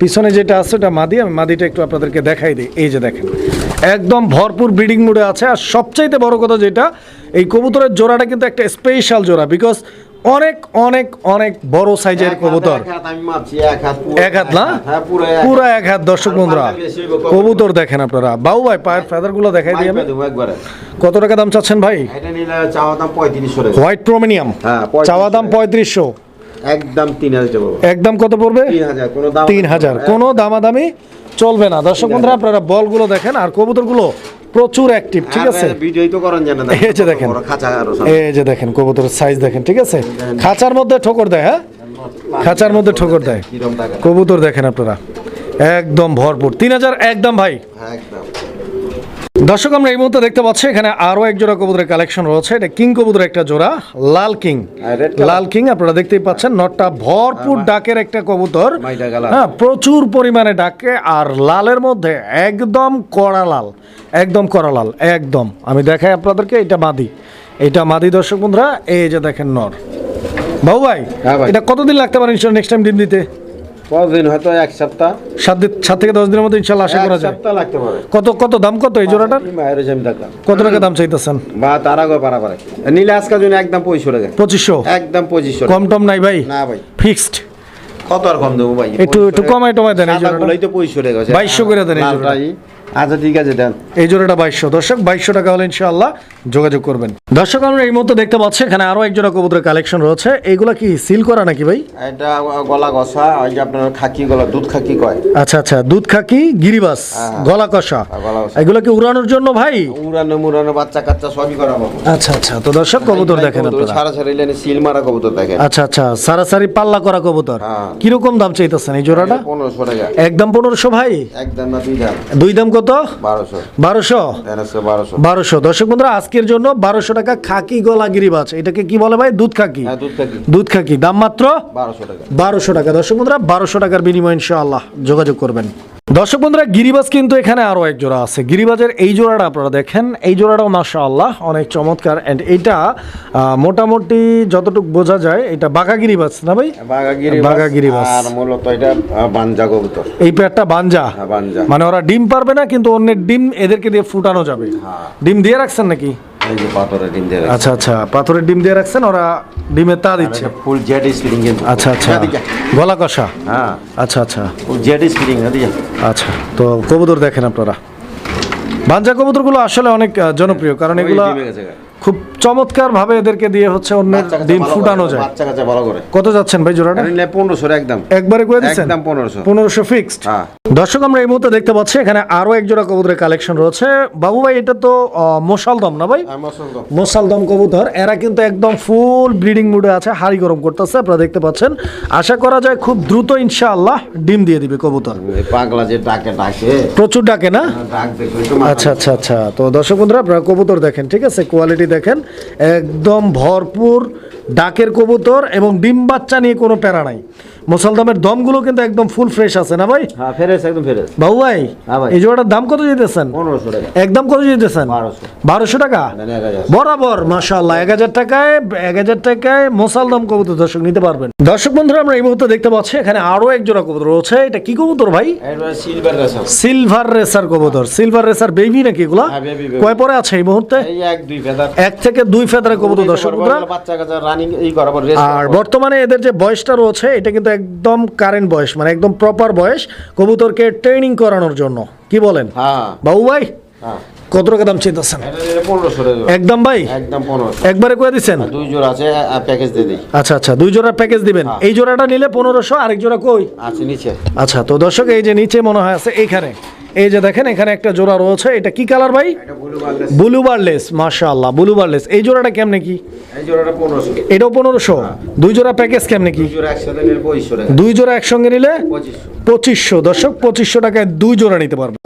[SPEAKER 1] পিছনে যেটা আছে ওটা মাদি। আমি মাদিটা একটু আপনাদেরকে দেখাই দিই। এই যে দেখেন একদম ভরপুর ব্রিডিং মুডে আছে। আর সবচাইতে বড় কথা যেটা এই কবুতরের জোড়াটা কিন্তু একটা স্পেশাল জোড়া বিকজ অনেক অনেক অনেক বড় সাইজের কবুতর।
[SPEAKER 2] এক হাত হাত পুরো
[SPEAKER 1] এক হাত না?
[SPEAKER 2] হ্যাঁ পুরো এক হাত।
[SPEAKER 1] দর্শক বন্ধুরা কবুতর দেখেন আপনারা। বাবু ভাই পায়ের ফেদারগুলো দেখাই
[SPEAKER 2] একবারে।
[SPEAKER 1] কত টাকা দাম চাচ্ছেন ভাই? হোয়াইট প্রোমিনিয়াম
[SPEAKER 2] হ্যাঁ, 35
[SPEAKER 1] চাওয়া দাম পঁয়ত্রিশশো।
[SPEAKER 2] একদম তিন হাজার
[SPEAKER 1] একদম কত পড়বে?
[SPEAKER 2] তিন হাজার কোনো দাম
[SPEAKER 1] তিন হাজার। কোনো দামাদামি চলবে না। দর্শক বন্ধুরা আপনারা বলগুলো দেখেন আর কবুতরগুলো প্রচুর অ্যাক্টিভ ঠিক আছে?
[SPEAKER 2] ভিডিওই তো করেন জানেন
[SPEAKER 1] এই যে দেখেন। এই যে দেখেন কবুতরের সাইজ দেখেন ঠিক আছে? খাঁচার মধ্যে ঠোকর দেয় হ্যাঁ? খাঁচার মধ্যে ঠোকর দেয়। কবুতর দেখেন আপনারা। একদম ভরপুর। তিন হাজার একদম ভাই।
[SPEAKER 2] হ্যাঁ একদম।
[SPEAKER 1] দর্শক আমরা এই মুহূর্তে দেখতে পাচ্ছি এখানে আরও এক জোড়া কবুতরের কালেকশন রয়েছে। এটা কিং কবুতরের একটা জোড়া লাল কিং। লাল কিং আপনারা দেখতেই পাচ্ছেন নটটা ভরপুর ডাকের একটা কবুতর। হ্যাঁ প্রচুর পরিমাণে ডাকে আর লালের মধ্যে একদম কড়া লাল একদম কড়া লাল একদম। আমি দেখাই আপনাদেরকে এটা মাদি। এটা মাদি দর্শক বন্ধুরা এই যে দেখেন নর। বাবু ভাই
[SPEAKER 2] হ্যাঁ
[SPEAKER 1] এটা কতদিন লাগতে পারে নেক্সট টাইম ডিম দিতে?
[SPEAKER 2] কতদিন হয়তো এক সপ্তাহ।
[SPEAKER 1] সাত সাত থেকে দশ দিনের মধ্যে ইনশাল্লাহ আশা করা যায়।
[SPEAKER 2] সপ্তাহ লাগতে পারে।
[SPEAKER 1] কত কত দাম কত এই জোড়াটার?
[SPEAKER 2] মায়ের জমি দেখলাম
[SPEAKER 1] কত টাকা দাম চাইতেছেন?
[SPEAKER 2] বা তার আগে পারাপারে। পারে নীলে আজকের জন্য একদম পঁচিশশো টাকা।
[SPEAKER 1] পঁচিশশো?
[SPEAKER 2] একদম পঁচিশশো
[SPEAKER 1] কম টম নাই ভাই?
[SPEAKER 2] না ভাই।
[SPEAKER 1] ফিক্সড?
[SPEAKER 2] কত আর কম দেবো ভাই?
[SPEAKER 1] একটু- একটু কমাই টমায় দেন এই জোড়াটা।
[SPEAKER 2] তো পঁচিশশো টাকা।
[SPEAKER 1] বাইশশো করে দেন এই জোড়াটা।
[SPEAKER 2] আচ্ছা ঠিক আছে দেন।
[SPEAKER 1] এই জোড়াটা বাইশশো। দর্শক বাইশশো টাকা হলে ইনশাআল্লাহ যোগাযোগ করবেন। দর্শক আমরা এই মুহূর্তে দেখতে পাচ্ছি এখানে আরও এক জোড়া কবুতরের কালেকশন রয়েছে। এইগুলা কি সিল করা নাকি ভাই?
[SPEAKER 2] এটা গলা গসা ওই যে আপনার খাকি গলা দুধ খাকি কয়?
[SPEAKER 1] আচ্ছা আচ্ছা দুধ খাকি গিরিবাস
[SPEAKER 2] হ্যাঁ।
[SPEAKER 1] গলা কষা।
[SPEAKER 2] হ্যাঁ, গলা কষা।
[SPEAKER 1] এগুলো কি উড়ানোর জন্য ভাই?
[SPEAKER 2] উড়ানো মুড়ানো বাচ্চা কাচ্চা সবই করা পাবো
[SPEAKER 1] আচ্ছা আচ্ছা তো দর্শক কবুতর দেখেন আপনারা।
[SPEAKER 2] সারা সারা ইলেনে সিল মারা কবুতর দেখেন।
[SPEAKER 1] আচ্ছা আচ্ছা পাল্লা করা কবুতর।
[SPEAKER 2] হ্যাঁ।
[SPEAKER 1] কীরকম দাম চাইতেছেন এই জোড়াটা?
[SPEAKER 2] পনেরোশো টাকা।
[SPEAKER 1] একদম পনেরোশো ভাই?
[SPEAKER 2] একদম না দুই দাম।
[SPEAKER 1] দুই দাম কত?
[SPEAKER 2] বারোশো।
[SPEAKER 1] বারোশো? দর্শক বন্ধুরা আজকের জন্য বারোশো টাকা খাকি গলা গিরিবাজ এটাকে কি বলে ভাই? দুধ খাকি?
[SPEAKER 2] হ্যাঁ দুধ খাকি।
[SPEAKER 1] দুধ খাকি। দাম মাত্র
[SPEAKER 2] বারোশো টাকা।
[SPEAKER 1] বারোশো টাকা। দর্শক বন্ধুরা বারোশো টাকার বিনিময় ইনশাআল্লাহ যোগাযোগ করবেন। দর্শক বন্ধুরা গিরিবাজ কিন্তু এখানে আরও এক জোড়া আছে। গিরিবাজের এই জোড়াটা আপনারা দেখেন। এই জোড়াটাও মাশাআল্লাহ অনেক চমৎকার। এন্ড এটা মোটামুটি যতটুকু বোঝা যায় এটা বাঘা গিরিবাজ না ভাই?
[SPEAKER 2] বাঘা
[SPEAKER 1] বাঘাগিরি বাস।
[SPEAKER 2] আর মূলত এটা বানজা কবুতর।
[SPEAKER 1] এই পেয়ারটা বাঞ্জা।
[SPEAKER 2] হ্যাঁ, বানজা।
[SPEAKER 1] মানে ওরা ডিম পারবে না কিন্তু অন্যের ডিম এদেরকে দিয়ে ফুটানো যাবে।
[SPEAKER 2] হ্যাঁ।
[SPEAKER 1] ডিম দিয়ে রাখছেন নাকি?
[SPEAKER 2] এই যে পাথরের ডিম দিয়ে
[SPEAKER 1] আচ্ছা আচ্ছা পাথরের ডিম দিয়ে রাখছেন ওরা ডিমের তা দিচ্ছে।
[SPEAKER 2] ফুল জেড স্প্রিং
[SPEAKER 1] আচ্ছা আচ্ছা গলা কষা?
[SPEAKER 2] হ্যাঁ।
[SPEAKER 1] আচ্ছা আচ্ছা।
[SPEAKER 2] ফুল জেড স্প্রিং
[SPEAKER 1] আচ্ছা তো কবুতর দেখেন আপনারা। বাঞ্জা কবুতরগুলো আসলে অনেক জনপ্রিয় কারণ এগুলো
[SPEAKER 2] ডিমে।
[SPEAKER 1] খুব চমৎকার ভাবে এদেরকে দিয়ে হচ্ছে অন্যের
[SPEAKER 2] কাচ্চা
[SPEAKER 1] ডিম ফুটানো যায়।
[SPEAKER 2] বাচ্চা কাচ্চা ভালো করে।
[SPEAKER 1] কত যাচ্ছেন ভাই জোড়াটা?
[SPEAKER 2] পনেরোশো একদম।
[SPEAKER 1] একবারে করে দিচ্ছেন?
[SPEAKER 2] একদম পনেরোশো।
[SPEAKER 1] পনেরোশো ফিক্সড
[SPEAKER 2] হ্যাঁ।
[SPEAKER 1] দর্শক আমরা এই মুহূর্তে দেখতে পাচ্ছি এখানে আরও এক জোড়া কবুতরের কালেকশন রয়েছে। বাবু ভাই এটা তো আহ, মশালদম না ভাই?
[SPEAKER 2] অসংখ্য
[SPEAKER 1] মোসালদম কবুতর। এরা কিন্তু একদম ফুল ব্রিডিং মুডে আছে হাড়ি গরম করতেছে আপনারা দেখতে পাচ্ছেন। আশা করা যায় খুব দ্রুত ইনশাআল্লাহ ডিম দিয়ে দিবে কবুতর।
[SPEAKER 2] পাগলা যে ডাকে ডাকে।
[SPEAKER 1] প্রচুর ডাকে না?
[SPEAKER 2] ডাক দেখো
[SPEAKER 1] আচ্ছা আচ্ছা আচ্ছা। তো দর্শক বন্ধুরা আপনারা কবুতর দেখেন ঠিক আছে? কোয়ালিটি দেখেন। একদম ভরপুর ডাকের কবুতর এবং ডিম বাচ্চা নিয়ে কোনো প্যারা নাই। মুসলদমের দমগুলো কিন্তু একদম ফুল ফ্রেশ আছে না ভাই?
[SPEAKER 2] হ্যাঁ ফেরেস একদম ফেরেস
[SPEAKER 1] বাবু ভাই
[SPEAKER 2] হ্যাঁ
[SPEAKER 1] এই জোড়াটার দাম কত দিতেছেন?
[SPEAKER 2] পনেরোশো টাকা।
[SPEAKER 1] একদম কত দিতেছেন?
[SPEAKER 2] বারোশো।
[SPEAKER 1] টাকা। বরাবর মাশাআল্লাহ এক হাজার টাকায় এক হাজার টাকায় মোসালদম কবুতর দর্শক নিতে পারবেন। দর্শক বন্ধুরা আমরা এই মুহূর্তে দেখতে পাচ্ছি এখানে আরও এক জোড়া কবুতর রয়েছে। এটা কি কবুতর ভাই?
[SPEAKER 2] সিলভার রেশম
[SPEAKER 1] সিলভার রেসার কবুতর। সিলভার রেসার বেবি নাকি এগুলা?
[SPEAKER 2] হ্যাঁ।
[SPEAKER 1] কয় পরে আছে এই মুহূর্তে?
[SPEAKER 2] এক
[SPEAKER 1] এক থেকে দুই ফেদারের কবুতর দর্শক আর বর্তমানে এদের যে বয়সটা রয়েছে এটা কিন্তু একদম কারেন্ট বয়স মানে একদম প্রপার বয়স কবুতরকে ট্রেনিং করানোর জন্য। কি বলেন?
[SPEAKER 2] হ্যাঁ।
[SPEAKER 1] বাবু ভাই
[SPEAKER 2] হ্যাঁ।
[SPEAKER 1] কত টাকা দাম চাইতেছেন? একদম ভাই?
[SPEAKER 2] একদম
[SPEAKER 1] একবারে করে দিচ্ছেন?
[SPEAKER 2] দুই জোড়া আছে প্যাকেজ দিয়ে দিই।
[SPEAKER 1] আচ্ছা আচ্ছা দুই জোড়ার প্যাকেজ দিবেন।
[SPEAKER 2] হ্যাঁ।
[SPEAKER 1] এই জোড়াটা নিলে পনেরোশো আরেক জোড়া কই?
[SPEAKER 2] আছে নিচে।
[SPEAKER 1] আচ্ছা তো দর্শক এই যে নিচে মনে হয় আছে এইখানে। এই যে দেখেন এখানে একটা জোড়া রয়েছে। এটা কি কালার ভাই?
[SPEAKER 2] ব্লু বার্লেস
[SPEAKER 1] মাশাআল্লাহ ব্লু বারলেস এই জোড়াটা কেমনে কি?
[SPEAKER 2] এই জোড়াটা পনেরোশো।
[SPEAKER 1] এটাও পনেরোশো? দুই জোড়া প্যাকেজ কেমনে কি?
[SPEAKER 2] দুই জোড়া
[SPEAKER 1] একসঙ্গে নিলে
[SPEAKER 2] পঁচিশশো।
[SPEAKER 1] দর্শক পঁচিশশো টাকায় দুই জোড়া নিতে পারবে।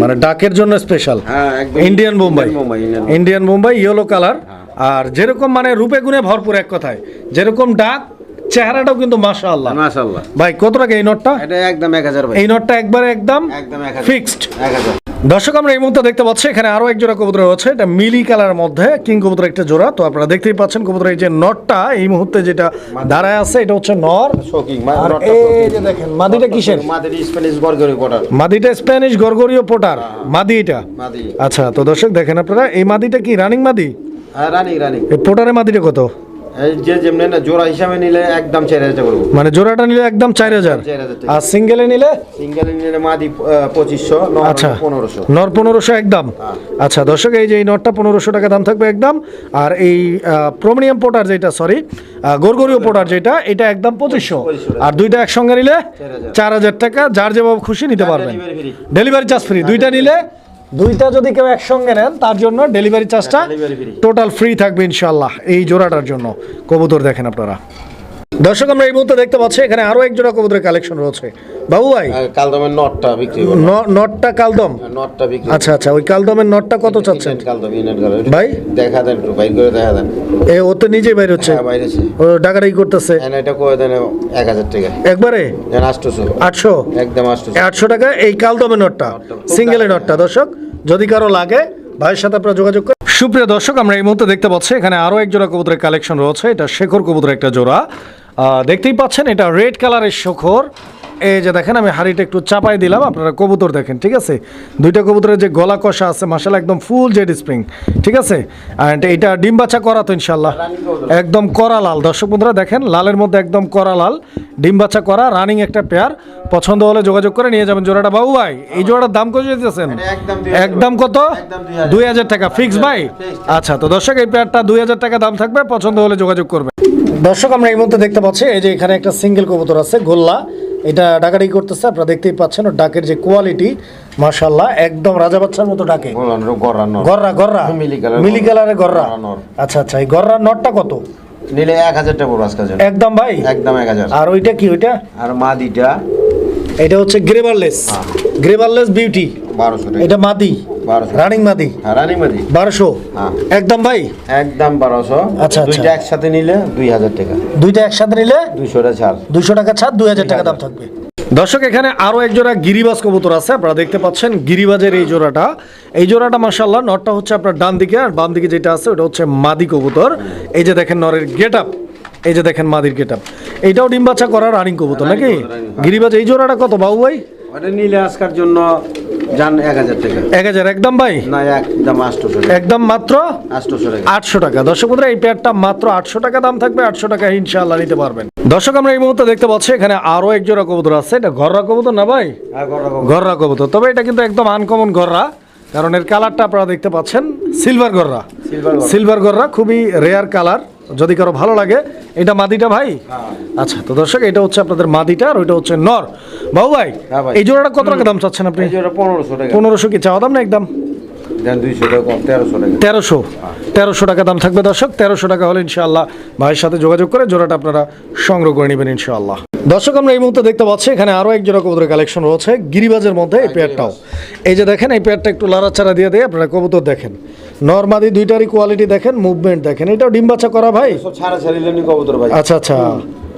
[SPEAKER 1] মানে ডাকের জন্য special Indian
[SPEAKER 2] Mumbai Indian
[SPEAKER 1] Mumbai yellow colour আর যেরকম মানে রূপে গুণে ভরপুর এক কথায় যেরকম ডাক চেহারাটাও কিন্তু মাশা আল্লাহ
[SPEAKER 2] মাশাআল্লাহ।
[SPEAKER 1] ভাই কত টাকা এই নোটটা?
[SPEAKER 2] এটা একদম এক হাজার ভাই।
[SPEAKER 1] এই নোটটা একবারে একদম
[SPEAKER 2] একদম এক হাজার।
[SPEAKER 1] ফিক্সড।
[SPEAKER 2] এক হাজার।
[SPEAKER 1] দর্শক আমরা এই মুহূর্তে দেখতে পাচ্ছি এখানে আরও এক জোড়া কবুতর রয়েছে। এটা মিলি কালার মধ্যে কিং কবুতর একটা জোড়া। তো আপনারা দেখতেই পাচ্ছেন কবুতর এই যে নটটা এই মুহূর্তে যেটা দাঁড়ায় আছে এটা হচ্ছে নর।
[SPEAKER 2] শোকিং
[SPEAKER 1] আর এই যে দেখেন মাদিটা কিসের? মাদিটা স্প্যানিশ গরগরীয় পোটার। মাদি এটা?
[SPEAKER 2] মাদি।
[SPEAKER 1] আচ্ছা তো দর্শক দেখেন আপনারা এই মাদিটা কি রানিং মাদি?
[SPEAKER 2] হ্যাঁ রানিং রানিং।
[SPEAKER 1] এই পোটারের মাদিটা কত?
[SPEAKER 2] যে যেমনি না জোড়া হিসাবে নিলে একদম চার হাজার করব
[SPEAKER 1] মানে জোড়াটা নিলে একদম চার হাজার।
[SPEAKER 2] 4,000
[SPEAKER 1] আর সিঙ্গেলে নিলে?
[SPEAKER 2] সিঙ্গেল নিলে মাদি পঁচিশশো
[SPEAKER 1] আচ্ছা।
[SPEAKER 2] পনেরোশো।
[SPEAKER 1] নর পনেরোশো একদম।
[SPEAKER 2] হ্যাঁ।
[SPEAKER 1] আচ্ছা দর্শক এই যে এই নটটা পনেরোশো টাকা দাম থাকবে একদম। আর এই প্রোমিনিয়াম পোটার যেটা সরি গোরগরীয় পোটার যেটা এটা একদম পঁচিশশো।
[SPEAKER 2] 2500
[SPEAKER 1] আর দুইটা একসঙ্গে নিলে
[SPEAKER 2] 4,000
[SPEAKER 1] চার হাজার টাকা যার যেভাবে খুশি নিতে পারবেন।
[SPEAKER 2] ডেলিভারি
[SPEAKER 1] চার্জ ফ্রি দুইটা নিলে দুইটা যদি কেউ একসঙ্গে নেন তার জন্য ডেলিভারি চার্জটা টোটাল ফ্রি থাকবে ইনশাল্লাহ এই জোড়াটার জন্য। কবুতর দেখেন আপনারা। দর্শক আমরা এই মুহূর্তে দেখতে পাচ্ছি এখানে আরও এক জোড়া কবুতরের কালেকশন রয়েছে। বাবু ভাই
[SPEAKER 2] কালদমের নটটা বিক্রি
[SPEAKER 1] নটটা কালদম?
[SPEAKER 2] নটটা বিক্রি
[SPEAKER 1] আচ্ছা আচ্ছা ওই কালদমের নটটা কত চাচ্ছেন?
[SPEAKER 2] কালদম ইউনিট করে
[SPEAKER 1] ভাই?
[SPEAKER 2] দেখা দেন একটু বাইক করে দেখা দেন।
[SPEAKER 1] এ ও তো নিজেই বাইরে হচ্ছে।
[SPEAKER 2] হ্যাঁ বাইরে আছে
[SPEAKER 1] ও ডাকাডাকি করতেছে।
[SPEAKER 2] এনে এটা করে দেন এক হাজার টাকা।
[SPEAKER 1] একবারে?
[SPEAKER 2] দেন আটশোশো।
[SPEAKER 1] আটশো?
[SPEAKER 2] একদম আটশোশো।
[SPEAKER 1] আটশো টাকা এই কালদমের নটটা সিঙ্গেলের নটটা। দর্শক যদি কারও লাগে ভাইয়ের সাথে আপনারা যোগাযোগ সুপ্রিয় দর্শক, আমরা এই মুহূর্তে দেখতে পাচ্ছি এখানে আরও এক জোড়া কবুতরের কালেকশন রয়েছে। এটা শেখর কবুতরের একটা জোড়া। দেখতেই পাচ্ছেন এটা রেড কালারের শেখর। এই যে দেখেন আমি হাড়িটা একটু চাপাই দিলাম আপনারা কবুতর দেখেন ঠিক আছে? দুইটা কবুতরের যে গলা কষা আছে মাসাল একদম ফুল জেড স্প্রিং ঠিক আছে? অ্যান্ড এটা ডিম বাচ্চা করা তো ইনশাল্লাহ একদম করা লাল। দর্শক বন্ধুরা দেখেন লালের মধ্যে একদম করা লাল ডিম বাচ্চা করা রানিং একটা পেয়ার পছন্দ হলে যোগাযোগ করে নিয়ে যাবেন জোড়াটা। বাবু ভাই এই জোড়াটার দাম কত দিতেছেন
[SPEAKER 2] একদম
[SPEAKER 1] কত? দুই হাজার। টাকা। ফিক্স ভাই? আচ্ছা তো দর্শক এই পেয়ারটা দুই হাজার টাকা দাম থাকবে পছন্দ হলে যোগাযোগ করবে দর্শক আমরা এই মুহূর্তে দেখতে পাচ্ছি এই যে এখানে একটা সিঙ্গেল কবুতর আছে গোল্লা। এটা ডাকাডাকি করতেছে আপনারা দেখতেই পাচ্ছেন ওর ডাকের যে কোয়ালিটি মাশাল্লাহ একদম রাজা বাচ্চার মতো ডাকে। গররা গররা।
[SPEAKER 2] মিলি কালার
[SPEAKER 1] মিলি কালারের গররা। আচ্ছা আচ্ছা এই গররা নটটা কত?
[SPEAKER 2] নিলে এক হাজার টাকা পড়ব আজকের জন্য।
[SPEAKER 1] একদম ভাই?
[SPEAKER 2] একদম এক হাজার।
[SPEAKER 1] আর ওইটা কি ওইটা?
[SPEAKER 2] আর মাদিটা?
[SPEAKER 1] এটা হচ্ছে গ্রেভারলেস। গ্রেভারলেস বিউটি
[SPEAKER 2] বারোশো
[SPEAKER 1] এটা মাদি। রানিং মাদি?
[SPEAKER 2] হ্যাঁ রানি মাদি।
[SPEAKER 1] বারোশো?
[SPEAKER 2] হ্যাঁ।
[SPEAKER 1] একদম ভাই?
[SPEAKER 2] একদম বারোশো।
[SPEAKER 1] আচ্ছা, আচ্ছা।
[SPEAKER 2] দুইটা একসাথে নিলে দুই হাজার টাকা।
[SPEAKER 1] দুইটা একসাথে নিলে
[SPEAKER 2] ছাড়।
[SPEAKER 1] দুশো টাকা ছাড় দুই হাজার টাকা দাম থাকবে। দর্শক এখানে আরও এক জোড়া গিরিবাজ কবুতর আছে। আপনারা দেখতে পাচ্ছেন গিরিবাজের এই জোড়াটা। এই জোড়াটা মাসাল্লাহ নটটা হচ্ছে আপনার ডান দিকে আর বাম দিকে যেটা আছে ওটা হচ্ছে মাদি কবুতর। এই যে দেখেন নরের গেট আপ এই যে দেখেন মাদির গেট আপ এইটাও ডিম বাচ্চা করা রানিং কবুতর নাকি? গিরিবাজ এই জোড়াটা কত বাবু ভাই?
[SPEAKER 2] ওটা নিলে আজকের জন্য যান এক হাজার টাকা।
[SPEAKER 1] এক হাজার একদম ভাই?
[SPEAKER 2] না একদম
[SPEAKER 1] একদম মাত্র?
[SPEAKER 2] আটশোশো টাকা।
[SPEAKER 1] আটশো টাকা। দর্শক বন্ধুরা এই পেয়ারটা মাত্র আটশো টাকা দাম থাকবে আটশো টাকা ইনশাআল্লাহ নিতে পারবেন। দর্শক আমরা এই মুহূর্তে দেখতে পাচ্ছি এখানে আরও এক জোড়া কবুতর আছে। এটা ঘররা কবুতর না ভাই? কবুতর। তবে এটা কিন্তু একদম আনকমন গররা কারণ এর কালারটা আপনারা দেখতে পাচ্ছেন সিলভার গররা। সিলভার গররা খুবই রেয়ার কালার যদি কারও ভালো লাগে এটা মাদিটা ভাই?
[SPEAKER 2] হ্যাঁ।
[SPEAKER 1] আচ্ছা তো দর্শক এটা হচ্ছে আপনাদের মাদিটা আর ওইটা হচ্ছে নর। বাবু ভাই
[SPEAKER 2] হ্যাঁ
[SPEAKER 1] এই জোড়াটা কত টাকা দাম চাচ্ছেন আপনি?
[SPEAKER 2] পনেরোশো টাকা।
[SPEAKER 1] পনেরোশো কি চাওয়া দাম না একদম?
[SPEAKER 2] তেরোশো
[SPEAKER 1] তেরোশো। তেরোশো টাকা দাম থাকবে দর্শক তেরোশো টাকা হলে ইনশাআল্লাহ ভাইয়ের সাথে যোগাযোগ করে জোড়াটা আপনারা সংগ্রহ করে নেবেন ইনশাআল্লাহ। দর্শক আমরা এই মুহূর্তে দেখতে পাচ্ছি এখানে আরও এক জোড়া কবুতরের কালেকশন রয়েছে গিরিবাজের মধ্যে এই পেয়ারটাও এই যে দেখেন এই পেয়ারটা একটু লাড়াচাড়া দিয়ে দিয়ে আপনারা কবুতর দেখেন। নর্মাদি দুইটারই কোয়ালিটি দেখেন মুভমেন্ট দেখেন। এটাও ডিম বাচ্চা করা ভাই?
[SPEAKER 2] কবুতর ভাই।
[SPEAKER 1] আচ্ছা আচ্ছা।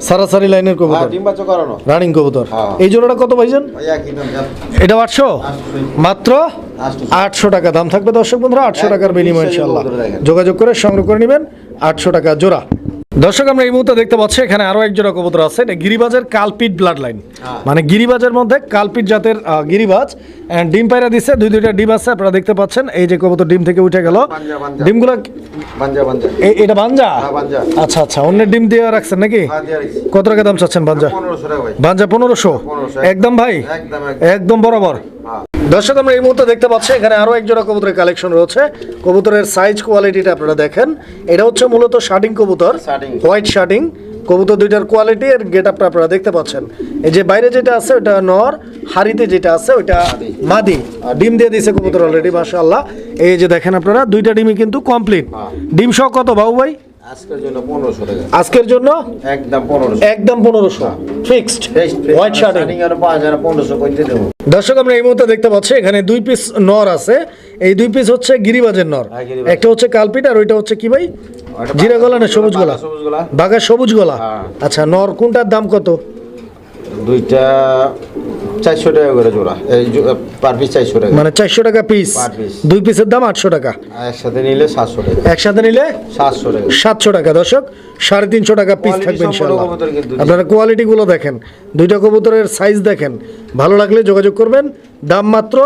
[SPEAKER 1] সারাসারি লাইনের
[SPEAKER 2] হ্যাঁ
[SPEAKER 1] কবুতর। রানিং কবুতর।
[SPEAKER 2] হ্যাঁ।
[SPEAKER 1] এই জোড়াটা কত
[SPEAKER 2] যান।
[SPEAKER 1] এটা আটশো? মাত্র? আটশো। টাকা দাম থাকবে দর্শক বন্ধুরা আটশো টাকার বিনিময় ইনশাল্লাহ যোগাযোগ করে সংগ্রহ করে নেবেন আটশো টাকা জোড়া। দর্শক আমরা এই মুহূর্তে দেখতে পাচ্ছি এখানে আরও এক জোড়া কবুতর আছে। এটা গিরিবাজের কালপিট ব্লাড লাইন
[SPEAKER 2] হ্যাঁ।
[SPEAKER 1] মানে গিরিবাজের মধ্যে কালপিট জাতের গিরিবাজ। ডিম পায়রা দিছে দুই দুইটা ডিম আছে আপনারা দেখতে পাচ্ছেন। এই যে কবুতর ডিম থেকে উঠে গেল।
[SPEAKER 2] বাঞ্জা, বাঞ্জা।
[SPEAKER 1] ডিমগুলো
[SPEAKER 2] বাঞ্জা বাঞ্জা।
[SPEAKER 1] এটা বাঞ্জা?
[SPEAKER 2] হ্যাঁ,
[SPEAKER 1] আচ্ছা আচ্ছা অন্যের ডিম দিয়ে রাখছেন নাকি?
[SPEAKER 2] হ্যাঁ।
[SPEAKER 1] কত টাকা দাম চাচ্ছেন বাঞ্জা? বাঞ্জা পনেরোশো? একদম। ভাই?
[SPEAKER 2] একদম
[SPEAKER 1] বরাবর? দর্শক আমরা এই মুহূর্তে দেখতে পাচ্ছি এখানে আরও একজোড়া কবুতরের কালেকশন রয়েছে। কবুতরের সাইজ কোয়ালিটিটা আপনারা দেখেন। এটা হচ্ছে মূলত শার্টিং কবুতর হোয়াইট শার্টিং কবুতর দুইটার কোয়ালিটি এর গেট আপটা আপনারা দেখতে পাচ্ছেন। এই যে বাইরে যেটা আছে ওটা নর হাড়িতে যেটা আছে ওটা মাদি। ডিম দিয়ে দিয়েছে কবুতর অলরেডি মাশাআল্লাহ। এই যে দেখেন আপনারা দুইটা ডিমই কিন্তু কমপ্লিট
[SPEAKER 2] হ্যাঁ।
[SPEAKER 1] ডিম সহ কত বাবু ভাই?
[SPEAKER 2] আজকের জন্য একদম পনেরোশো।
[SPEAKER 1] ফিক্সড হোয়াইট শার্টিং দর্শক আমরা এই মুহূর্তে দেখতে পাচ্ছি এখানে দুই পিস নর আছে। এই দুই পিস হচ্ছে গিরিবাজের নর।
[SPEAKER 2] হ্যাঁ,
[SPEAKER 1] একটা হচ্ছে কালপিট আর ওইটা হচ্ছে কি ভাই? জিরা গলা না
[SPEAKER 2] বাঘা-
[SPEAKER 1] সবুজ গলা।
[SPEAKER 2] বাঘা সবুজ গলা।
[SPEAKER 1] বাঘা সবুজ গলা।
[SPEAKER 2] হ্যাঁ।
[SPEAKER 1] আচ্ছা নর কোনটার দাম কত?
[SPEAKER 2] দুইটা চারশো টাকা করে জোড়া। এই পার পিস চারশো টাকা।
[SPEAKER 1] মানে চারশো টাকা পিস। দুই পিসের দাম আটশো টাকা।
[SPEAKER 2] একসাথে নিলে সাতশো টাকা।
[SPEAKER 1] একসাথে নিলে
[SPEAKER 2] সাতশো টাকা।
[SPEAKER 1] সাতশো টাকা। দর্শক সাড়ে তিনশো টাকা পিস
[SPEAKER 2] Quality
[SPEAKER 1] থাকবে ইনশাল্লাহ আপনারা কোয়ালিটিগুলো দেখেন। দুইটা কবুতরের সাইজ দেখেন। ভালো লাগলে যোগাযোগ করবেন। দাম মাত্র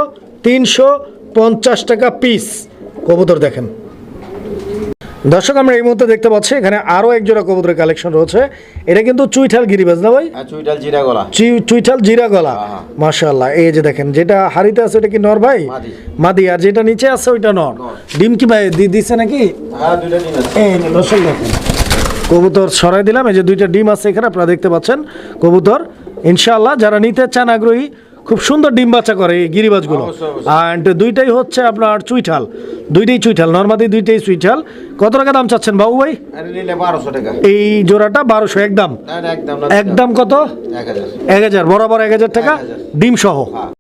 [SPEAKER 1] তিনশো পঞ্চাশ টাকা পিস কবুতর দেখেন। দর্শক আমরা এই মুহূর্তে দেখতে পাচ্ছি এখানে আরও এক জোড়া কবুতরের কালেকশন রয়েছে। এটা কিন্তু চুইঠাল গিরিবাজ না ভাই?
[SPEAKER 2] আর চুইটাল জিরা গলা।
[SPEAKER 1] চুইঠাল জিরা গলা।
[SPEAKER 2] হ্যাঁ, হ্যাঁ।
[SPEAKER 1] মাশাআল্লাহ এই যে দেখেন যেটা হাড়িতে আছে এটা কি নর ভাই?
[SPEAKER 2] মাদি।
[SPEAKER 1] মাদি আর যেটা নিচে আছে ওইটা নর। ডিম কি ভাই দি- দিছে নাকি?
[SPEAKER 2] হ্যাঁ
[SPEAKER 1] এই দর্শক দেখেন। কবুতর সরাই দিলাম এই যে দুইটা ডিম আছে এখানে আপনারা দেখতে পাচ্ছেন। কবুতর ইনশাআল্লাহ যারা নিতে চান আগ্রহী খুব সুন্দর ডিম বাচ্চা করে এই গিরিবাজগুলো। অ্যান্ড দুইটাই হচ্ছে আপনার চুইঠাল। দুইটাই চুইঠাল নর্মাদি দুইটাই চুইঠাল। কত টাকা দাম চাচ্ছেন বাবু ভাই?
[SPEAKER 2] বারোশো টাকা।
[SPEAKER 1] এই জোড়াটা বারোশো একদম।
[SPEAKER 2] একদম
[SPEAKER 1] একদম কত?
[SPEAKER 2] এক হাজার।
[SPEAKER 1] এক হাজার বরাবর এক হাজার টাকা। ডিম সহ
[SPEAKER 2] হ্যাঁ।